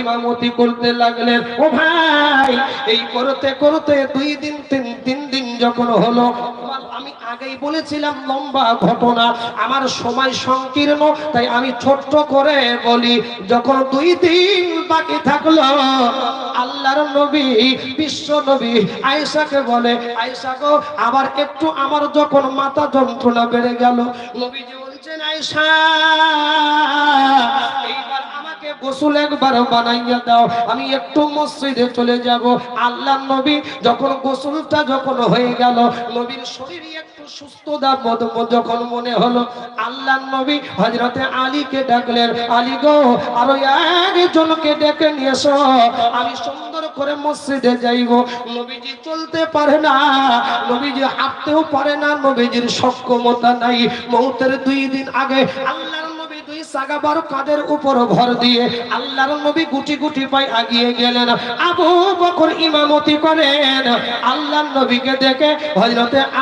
ইমামতি করতে লাগলেন। ও ভাই, এই করতে করতে দুই দিন, তিন তিন দিন যখন হলো আমি আগেই বলেছিলাম লম্বা ঘটনা, আমার সময় সংকীর্ণ, তাই আমি ছোট্ট করে বলি, যখন দুই দিন বাকি থাকল, আল্লাহর নবী, বিশ্ব নবী আয়েশাকে বলে, আয়েশা গো, আবার একটু আমার যখন মাথা যন্ত্রণা বেড়ে গেল, নবীজি বলছেন আমাকে গোসল একবার বানাইয়া দাও, আমি একটু মসজিদে চলে যাব। আল্লাহ নবী যখন গোসলটা যখন হয়ে গেল, নবীর শরীর একটু সুস্থতা বোধ যখন মনে হলো, আল্লাহ নবী হজরতে আলীকে ডাকলেন, আলী গো, আরও একজনকে ডেকে নিয়ে এসো, আমি সুন্দর করে মসজিদে যাইব। নবীজি চলতে পারে না, নবীজি হাঁটতেও পারে না, নবীজির সক্ষমতা নাই। মৌতের দুই দিন আগে আল্লাহর নবী আল্লাহর নবী গুটি গুটি পাই গেলেন। আবু বকর ইমামতি করেন। আল্লাহর নবীকে দেখে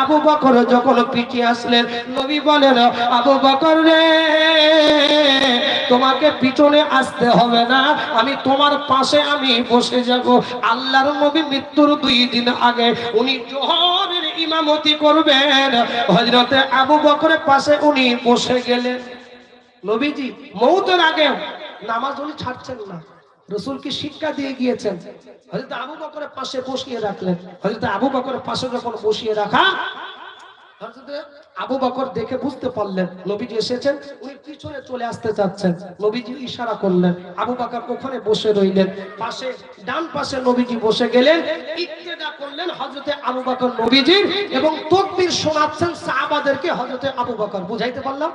আবু যখন পিছিয়ে আসলেন, নবী বলেন, আবু বকর রে, তোমাকে পিছনে আসতে হবে না, আমি তোমার পাশে আমি বসে যাব। আল্লাহর নবী মৃত্যুর দুই দিন আগে উনি জোহরের ইমামতি করবেন। হযরতে আবু বকরের পাশে উনি বসে গেলেন। নবীজি, মৌতের আগে নামাজ উনি ছাড়ছেন না। রসুল কি শিক্ষা দিয়ে গিয়েছেন। হয়তো আবু বকরের পাশে বসিয়ে রাখলেন। হয়তো আবু বকরের পাশে যখন বসিয়ে রাখা আবু বকর দেখে বুঝতে পারলেন, নবীজি এসেছেন, উনি পিছনে চলে আসতে চাচ্ছেন। নবীজি ইশারা করলেন, আবু বকর ওখানে বসে রইলেন। পাশে, ডান পাশে নবীজি বসে গেলেন ইক্তেদা করলেন হযরতে আবু বকর নবীজির এবং তকবীর শোনাচ্ছেন সাহাবাদেরকে হযরতে আবু বকর। বুঝাইতে পারলাম?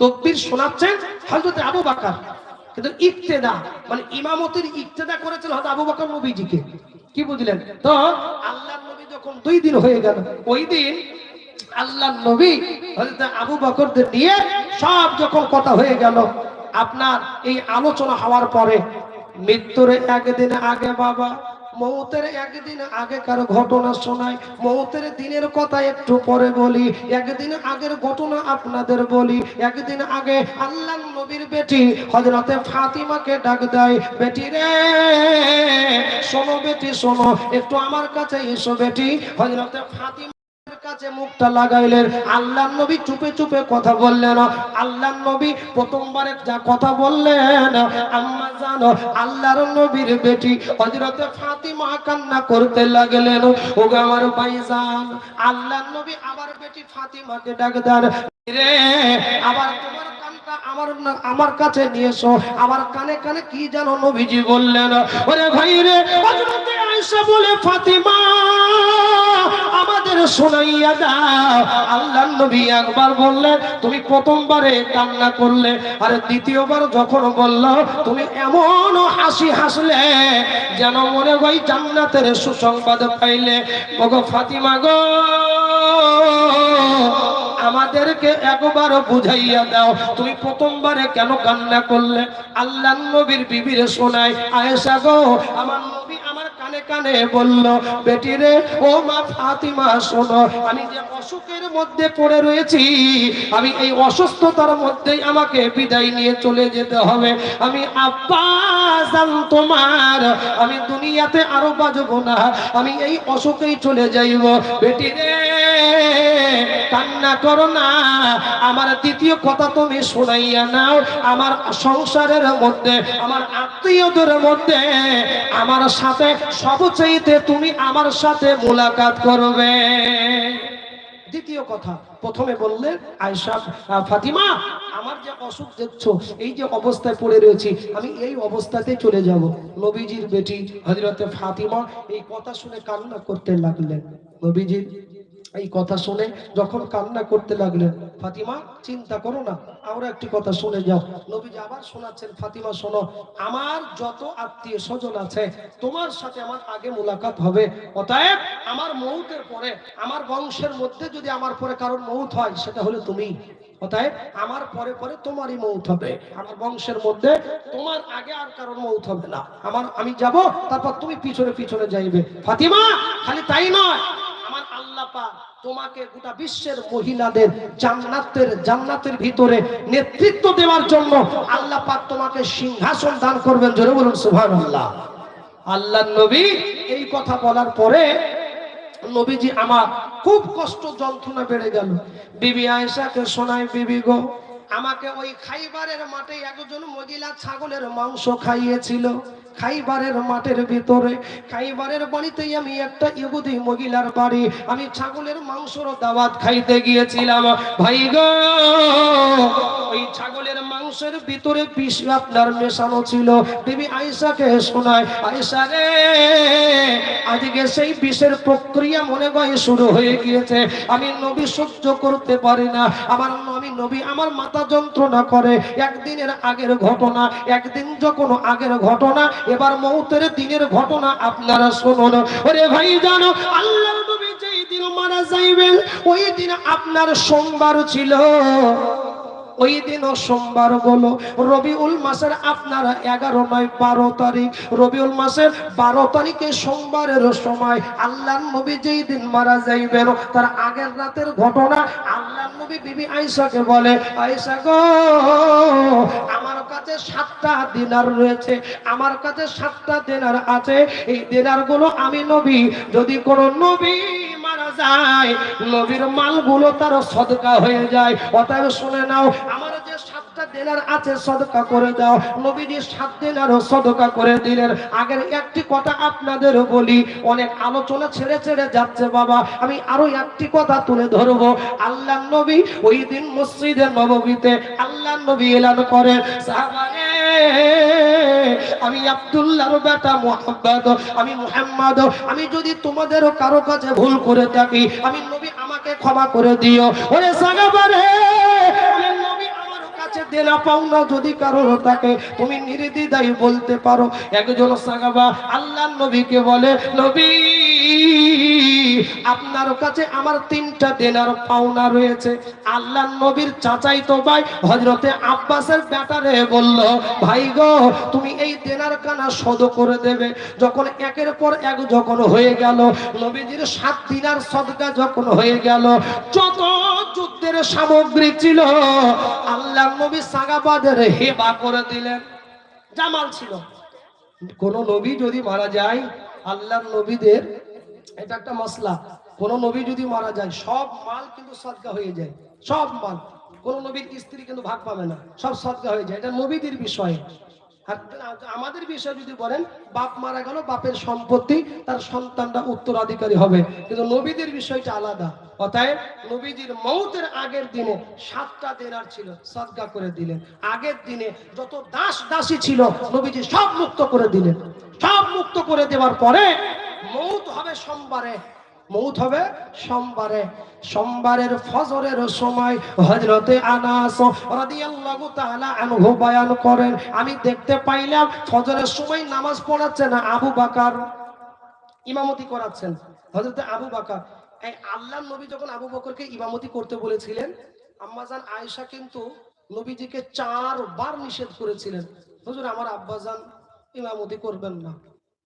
তকবীর শোনাচ্ছেন হযরতে আবু বকর। কিন্তু ইক্তেদা মানে ইমামতির ইক্তেদা করেছেন হযরত আবু বকর নবীজিকে। কি বুঝলেন? তো আল্লাহর নবী যখন দুই দিন হয়ে গেল, ওই দিন আল্লাহ নবী আবু বকরদের নিয়ে সব যখন কথা হয়ে গেল, আপনার এই আলোচনা হওয়ার পরে মৃত্যুর একদিন আগে বাবা মৌতের একদিন আগেকার ঘটনা শোনাই, মৌতের দিনের কথা একটু পরে বলি, একদিন আগের ঘটনা আপনাদের বলি, একদিন আগে আল্লাহ নবীর বেটি হজরতে ফাতিমাকে ডাক দেয়, বেটি রে, শোনো বেটি, শোনো, একটু আমার কাছে এসো বেটি। হজরতে ফাতিমা কাছে মুখটা লাগাইলেন। আল্লাহ নবী চুপে চুপে কথা বললেন। আল্লাহ নবী প্রথমবারে যা কথা বললেন, আম্মা জানো, আল্লাহর নবীর বেটি হযরতে ফাতিমা কান্না করতে লাগলেন। ওগো আমার ভাইজান আল্লাহ নবী আবার বেটি ফাতিমাকে ডাক দেন। রে, আবার তোমার আমার আমার কাছে নিয়ে এসো। আমার কানে কানে কি জানো নবীজি বললেন, ওরে ভাই রে হযরতে বলে, ফাতিমা, আমাদের শোনাইয়া দাও। আল্লাহ নবী একবার বললেন, তুমি প্রথমবারে কান্না করলে, আর দ্বিতীয়বার যখন বলল, তুমি এমন হাসি হাসলে যেন মনে হয় জান্নাতের সুসংবাদ পাইলে। ওগো ফাতিমা গো আমাদেরকে একবার বুঝাইয়া দাও। তুই প্রথমবারে কেন কান্না করলে? আল্লাহ নবীর বিবির শোনায়, আয়েশা গো, আমার কানে কানে বলল, বেটি রে, ও মা ফাতিমা, শোনো, আমি যে অসুখের মধ্যে পড়ে রয়েছি, আমি এই অসুস্থতার মধ্যেই আমাকে বিদায় নিয়ে চলে যেতে হবে। আমি আব্বা জান তোমার, আমি দুনিয়াতে আরও বাজবো না, আমি এই অসুখেই চলে যাইব। বেটি রে, কান্না করো না, আমার দ্বিতীয় কথা তুমি শোনাইয়া নাও। আমার সংসারের মধ্যে, আমার আত্মীয়দের মধ্যে, আমার সাথে সবচাইতে তুমি আমার সাথে মোলাকাত করবে। দ্বিতীয় কথা, প্রথমে বললে আয়সা ফাতিমা, আমার যে অসুখ দেখছ, এই যে অবস্থায় পড়ে রয়েছি, আমি এই অবস্থাতে চলে যাব। নবীজির বেটি হজরতে ফাতিমা এই কথা শুনে কান্না করতে লাগলেন। নবীজির এই কথা শুনে যখন কান্না করতে লাগলেন, ফাতিমা, চিন্তা করো না আমরা একটি কথা শুনে যাও। নবীজি আবার শোনাচ্ছেন, ফাতিমা, শোনো, আমার যত আত্মীয় স্বজন আছে, তোমার সাথে আমার আগে মোলাকাত হবে। অতএব আমার মৌতের পরে, আমার বংশের মধ্যে যদি আমার পরে কারোর মৌত হয়, সেটা হলে তুমি। আমার পরে পরে তোমারই মৌত হবে। আমার বংশের মধ্যে তোমার আগে আর কারোর মৌত হবে না। আমার, আমি যাব, তারপর তুমি পিছনে পিছনে যাইবে। ফাতিমা, খালি তাই নয় আল্লাহ তোমাকে গোটা বিশ্বের মহিলাদের জান্নাতের জান্নাতের ভিতরে নেতৃত্ব দেওয়ার জন্য আল্লাহ তোমাকে সিংহাসন দান করবেন। জোরে বলুন, সুবহানাল্লাহ। আল্লাহ নবী এই কথা বলার পরে নবীজি আমার খুব কষ্ট, যন্ত্রণা বেড়ে গেল। বিবি আয়েশাকে শোনায় বিবি গো, আমাকে ওই খাইবারের মাঠে একজন মহিলা ছাগলের মাংস খাইয়েছিল। খাইবারের মাঠের ভিতরে, খাইবারের বাড়িতেই আমি একটা ইহুদি মহিলার বাড়ি, আমি ছাগলের মাংসর দাওয়াত খাইতে গিয়েছিলাম। ভাই গো, ওই ছাগলের মাংসের ভিতরে বিষ আপনার মেশানো ছিল। বিবি আয়েশাকে শোনায়, আয়েশা রে, আজকে সেই বিষের প্রক্রিয়া মনে হয় শুরু হয়ে গিয়েছে। আমি নবী সহ্য করতে পারি না। আমার আমি নবী, আমার মাথা যন্ত্রণা করে। একদিনের আগের ঘটনা, একদিন যখন আগের ঘটনা, এবার মৌতের দিনের ঘটনা আপনারা শুনুন। ওরে ভাই জানো আল্লাহ নবী যেই দিন মারা যাইবেন, ওই দিন আপনার সোমবার ছিল। ওই দিনও সোমবার বলো, রবিউল মাসের আপনারা এগারো নয়, বারো তারিখ। রবিউল মাসের বারো তারিখে সোমবারের সময় আল্লাহ নবী যেই দিন মারা যাইবেন, তার আগের রাতের ঘটনা আল্লাহ নবী বিবি আয়েশাকে বলে, আয়েশা গো, আমার কাছে সাতটা দিনার রয়েছে, আমার কাছে সাতটা দিনার আছে, এই দিনারগুলো আমি নবী, যদি কোনো নবী যায় নবীর মালগুলো তার সদকা হয়ে যায়। অতএব শুনে নাও আমার সাতটা দেনার আছে সদকা করে দাও। নবীজি সাত দেনারও সদকা করে দিলেন। আগের একটি কথা আপনাদের বলি, অনেক আলোচনা ছেড়ে ছেড়ে যাচ্ছে বাবা। আমি আরও একটি কথা তুলে ধরবো। আল্লাহ নবী ওই দিন মসজিদের নববীতে আল্লাহ নবী এলান করেন আমি আব্দুল্লাহর বেটা মোহাম্মদ, আমি মুহাম্মদ, আমি যদি তোমাদেরও কারও কাছে ভুল করে থাকি, আমি নবী আমাকে ক্ষমা করে দিও। ওরে সাগাবারে আল্লাহ আপনার কাছে আমার তিনটা দেনার পাওনা রয়েছে। আল্লাহ নবীর চাচাই তো ভাই হজরতে আব্বাসের ব্যাটারে বলল, ভাই গো, তুমি এই দেনার কানা শোধ করে দেবে। যখন একের পর এক যখন হয়ে গেল, নবীজির সাত দিনার সদকা যখন হয়ে গেল, যত যুদ্ধের সামগ্রী ছিল। আল্লাহ নবী সাগাবাদের হেবা করে দিলেন। জামাল ছিল। কোন নবী যদি মারা যায় আল্লাহর নবীদের এটা একটা মশলা কোন নবী যদি মারা যায়, সব মাল কিন্তু সদকা হয়ে যায়। সব মাল। কোন নবীর স্ত্রী কিন্তু ভাগ পাবে না। সব সদকা হয়ে যায়। এটা নবীদের বিষয়। আমাদের বিষয় যদি বলেন, বাপ মারা গেল, বাপের সম্পত্তি, তার সন্তানরা উত্তরাধিকারী হবে। কিন্তু নবীদের বিষয়টা আলাদা। অতএব নবীজির মৌতের আগের দিনে সাতটা দেনার ছিল, সদকা করে দিলেন। আগের দিনে যত দাস দাসী ছিল, নবীজি সব মুক্ত করে দিলেন। সব মুক্ত করে দেওয়ার পরে মৌত হবে সোমবারে। মৌত হবে সোমবারে। সোমবারের ফজরের সময় হজরতে আনাস রাদিয়াল্লাহু তাআলা আনহু করেন, আমি দেখতে পাইলাম ফজরের সময় নামাজ পড়াচ্ছেন আবু বাকার। ইমামতি করাচ্ছেন হজরতে আবু বকর। এই আল্লাহ নবী যখন আবু বকরকে ইমামতি করতে বলেছিলেন আম্মাজান আয়েশা কিন্তু নবীজিকে চারবার নিষেধ করেছিলেন। হুজুর, আমার আব্বাজান ইমামতি করবেন না।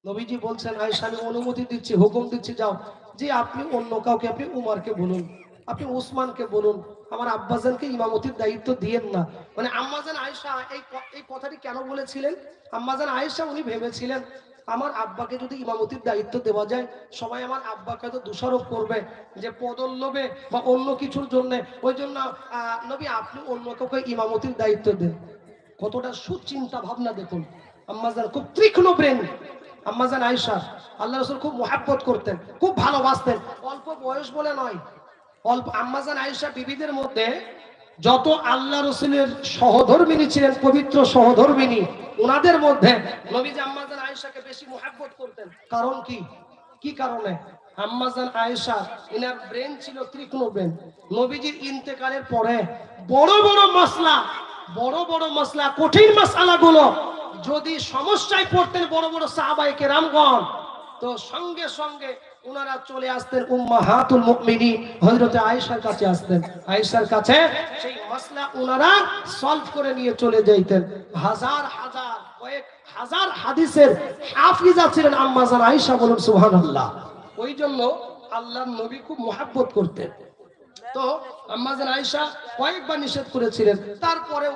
নবীজি বলছেন, আয়েশা, আমি অনুমতি দিচ্ছি, হুকুম দিচ্ছি, যাও। যে আপনি অন্য কাউকে, আপনি উমারকে বলুন, আপনি উসমানকে বলুন, আমার আব্বাজানকে ইমামতির দায়িত্ব দিয়েন না। মানে আম্মাজান আয়েশা এই এই কথাটি কেন বলেছিলেন? আম্মাজান আয়েশা উনি ভেবেছিলেন আমার আব্বাকে যদি ইমামতির দায়িত্ব দেওয়া যায়, সবাই আমার আব্বাকে তো দোষারোপ করবে যে পদল লোভে বা অন্য কিছুর জন্য। ওই জন্য নবী আপনি অন্য কাউকে ইমামতির দায়িত্ব দেন। কতটা সুচিন্তা ভাবনা দেখুন। আম্মাজান খুব তীক্ষ্ণ ব্রেন আম্মাজান আয়েশা আল্লাহ রসুল খুব মহাব্বত করতেন, খুব ভালোবাসতেন। অল্প বয়স বলে নয়। অল্প আম্মাজান আয়েশা বিবিদের মধ্যে যত আল্লাহ রসুলের সহধর্মিনী ছিলেন, পবিত্র সহধর্মিনী ওনাদের মধ্যে নবীজি আম্মাজান আয়েশাকে বেশি মহাব্বত করতেন। কারণ কি? কি কারণে? আম্মাজান আয়েশা, ইনার ব্রেন ছিল তীক্ষ্ণ ব্রেন নবীজির ইন্তেকালের পরে বড় বড় মশলা, বড় বড় মশলা, কঠিন মশালাগুলো যদি সমস্যায় পড়তেন বড় বড় সাহাবাইকে রামগণ তো সঙ্গে সঙ্গে ওনারা চলে আসতেন মুমিনিন। হযরতে আয়েশার কাছে আসতেন। আয়েশার কাছে সেই সলভ করে নিয়ে চলে যাইতেন। হাজার হাজার, কয়েক হাজার হাদিসের হাফিজা ছিলেন আম্মাজান আয়েশা বলুন ওই জন্য আল্লাহর নবী খুব মহাব্বত করতেন। তো আম্মাজান আয়েশা কয়েকবার নিষেধ করেছিলেন। তারপরেও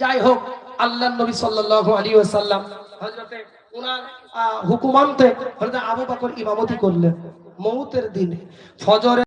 যাই হোক আল্লাহ নবী সাল্লাল্লাহু হযরতে ওনার হুকুমান্তে আবু বকর ইমামতি করলেন। মৌতের দিনে ফজরে